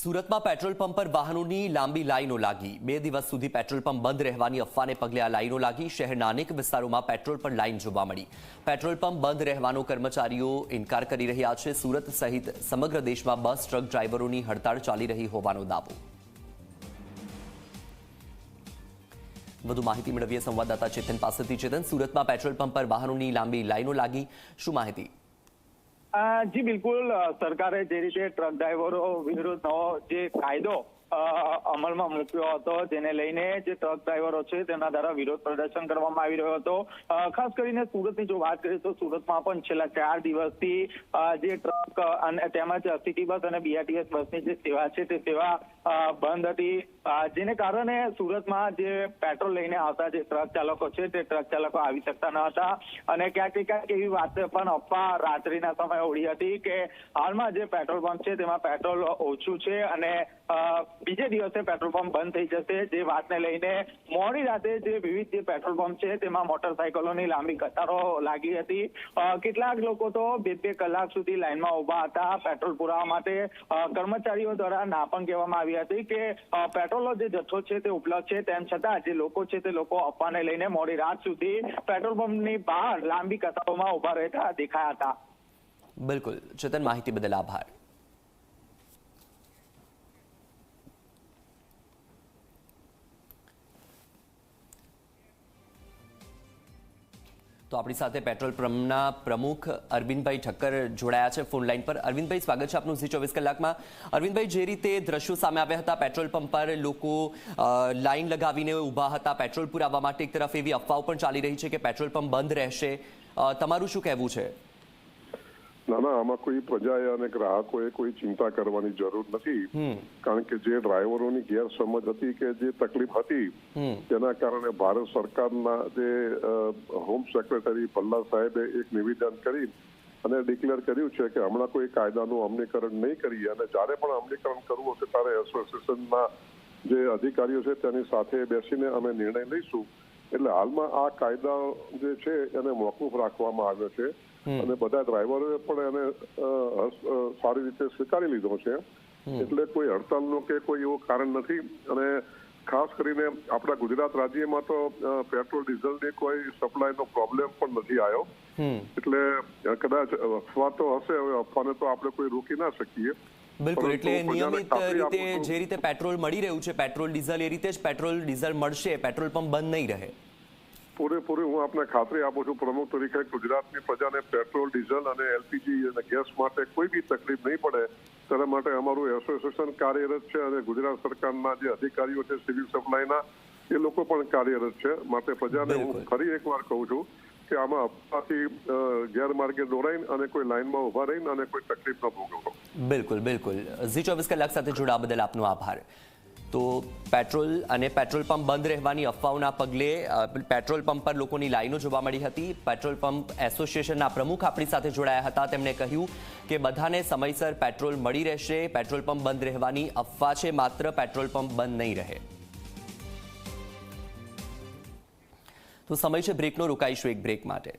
સુરતમાં petrol pump પર વાહનોની લાંબી લાઈનો લાગી. બે દિવસ સુધી પેટ્રોલ પંપ બંધ રહેવાની અફવાને પગલે આ લાઈનો લાગી. શહેરના અનેક વિસ્તારોમાં પેટ્રોલ પર લાઈન જોવા મળી. પેટ્રોલ પંપ બંધ રહેવાનો કર્મચારીઓ ઇનકાર કરી રહ્યા છે. સુરત સહિત સમગ્ર દેશમાં બસ, ટ્રક ડ્રાઈવરોની હડતાળ ચાલી રહી હોવાનો દાવો. વધુ માહિતી મેળવીએ સંવાદદાતા ચેતન પાસેથી. ચેતન, સુરતમાં પેટ્રોલ પંપ પર વાહનોની લાંબી લાઈનો લાગી. શું માહિતી? જી બિલકુલ સરકારે જે રીતે ટ્રક ડ્રાઈવરો વિરુદ્ધનો જે કાયદો અમલમાં મૂક્યો હતો. જેને લઈને જે ટ્રક ડ્રાઈવરો છે તેના દ્વારા વિરોધ પ્રદર્શન કરવામાં આવી રહ્યો હતો. ખાસ કરીને સુરતની જો વાત કરીએ તો સુરતમાં પણ છેલ્લા ચાર દિવસથી જે ટ્રક અને તેમજ સિટી બસ અને બીઆરટીએસ બસની જે સેવા છે તે સેવા બંધ હતી. જેને કારણે સુરતમાં જે પેટ્રોલ લઈને આવતા જે ટ્રક ચાલકો છે તે ટ્રક ચાલકો આવી શકતા ન હતા. અને ક્યાંક ક્યાંક એવી વાત પણ અફવા રાત્રિના સમયે ઉડી હતી કે હાલમાં જે પેટ્રોલ પંપ છે તેમાં પેટ્રોલ ઓછું છે અને બીજે દિવસે પેટ્રોલ પંપ બંધ થઈ જશે. જે વાતને લઈને મોડી રાતે જે વિવિધ જે પેટ્રોલ પંપ છે, તેમાં મોટરસાયકલોની લાંબી કતારો લાગી હતી. કેટલાક લોકો તો બે બે કલાક સુધી લાઇનમાં ઊભા હતા પેટ્રોલ પુરાવા માટે. કર્મચારીઓ દ્વારા ના પણ કહેવામાં આવી હતી કે પેટ્રોલનો જે જથ્થો છે તે ઉપલબ્ધ છે. તેમ છતાં જે લોકો છે તે લોકો અફવાને લઈને મોડી રાત સુધી પેટ્રોલ પંપની બહાર લાંબી કતારોમાં ઊભા રહેતા દેખાયા હતા. બિલકુલ. ચેતન માહિતી બદલ આભાર. તો આપણી સાથે પેટ્રોલ પંપના પ્રમુખ અરવિંદભાઈ ઠક્કર જોડાયા છે ફોન લાઈન પર. અરવિંદભાઈ, સ્વાગત છે આપનું ઝી ચોવીસ કલાકમાં. અરવિંદભાઈ, જે રીતે દ્રશ્યો સામે આવ્યા હતા પેટ્રોલ પંપ પર, લોકો લાઈન લગાવીને ઊભા હતા પેટ્રોલ પુરાવવા માટે એક તરફ એવી અફવાઓ પણ ચાલી રહી છે કે પેટ્રોલ પંપ બંધ રહેશે. તમારું શું કહેવું છે? ના ના આમાં કોઈ પ્રજાએ અને ગ્રાહકોએ કોઈ ચિંતા કરવાની જરૂર નથી. કારણ કે જે ડ્રાઈવરોની ગેરસમજ હતી કે જે તકલીફ હતી તેના કારણે ભારત સરકારના જે હોમ સેક્રેટરી ભલ્લા સાહેબે એક નિવેદન કરી અને ડિક્લેર કર્યું છે કે હમણાં કોઈ કાયદાનું અમલીકરણ નહીં કરીએ અને જ્યારે પણ અમલીકરણ કરવું હશે ત્યારે એસોસિએશનના જે અધિકારીઓ છે તેની સાથે બેસીને અમે નિર્ણય લઈશું. એટલે હાલમાં આ કાયદા જે છે એને મોકૂફ રાખવામાં આવ્યો છે. અને બધા ડ્રાઈવરોએ પણ એને સારી રીતે સ્વીકારી લીધો છે. એટલે કોઈ હડતાલનું કે કોઈ એવું કારણ નથી. અને ખાસ કરીને આપણા ગુજરાત રાજ્યમાં તો પેટ્રોલ ડીઝલની કોઈ સપ્લાયનો પ્રોબ્લેમ પણ નથી આવ્યો. એટલે કદાચ અફવા તો હશે હવે અફવાને તો આપણે કોઈ રોકી ના શકીએ. બિલકુલ એટલે નિયમિત રીતે જે રીતે પેટ્રોલ મળી રહ્યું છે પેટ્રોલ ડીઝલ એ રીતે જ પેટ્રોલ ડીઝલ મળશે પેટ્રોલ પંપ બંધ નહીં રહે. પૂરેપૂરી હું આપને ખાતરી આપું છું પ્રમુખ તરીકે ગુજરાતની પ્રજાને પેટ્રોલ ડીઝલ અને એલપીજી અને ગેસ માટે કોઈ બી તકલીફ નહીં પડે. તેના માટે અમારું એસોસિએશન કાર્યરત છે અને ગુજરાત સરકારના જે અધિકારીઓ છે સિવિલ સપ્લાયના એ લોકો પણ કાર્યરત છે. માટે પ્રજાને હું. ફરી એકવાર કહું છું કે આમાં અફવાથી ગેરમાર્ગે દોરાઈને અને કોઈ લાઈનમાં ઊભા રહીને અને કોઈ તકલીફ ન ભોગવો બિલકુલ બિલકુલ. ઝી ચોવીસ કલાક સાથે જોડાવા બદલ આપનો આભાર. તો પેટ્રોલ અને પેટ્રોલ પંપ બંધ રહેવાની અફવાઓના પગલે પેટ્રોલ પંપ પર લોકોની લાઈનો જોવા મળી હતી. પેટ્રોલ પંપ એસોસિએશનના પ્રમુખ આપણી સાથે જોડાયા હતા. તેમણે કહ્યું કે બધાને સમયસર પેટ્રોલ મળી રહેશે. પેટ્રોલ પંપ બંધ રહેવાની અફવા છે, માત્ર પેટ્રોલ પંપ બંધ નહીં રહે. તો સમય છે બ્રેકનો રોકાઈશું એક બ્રેક માટે.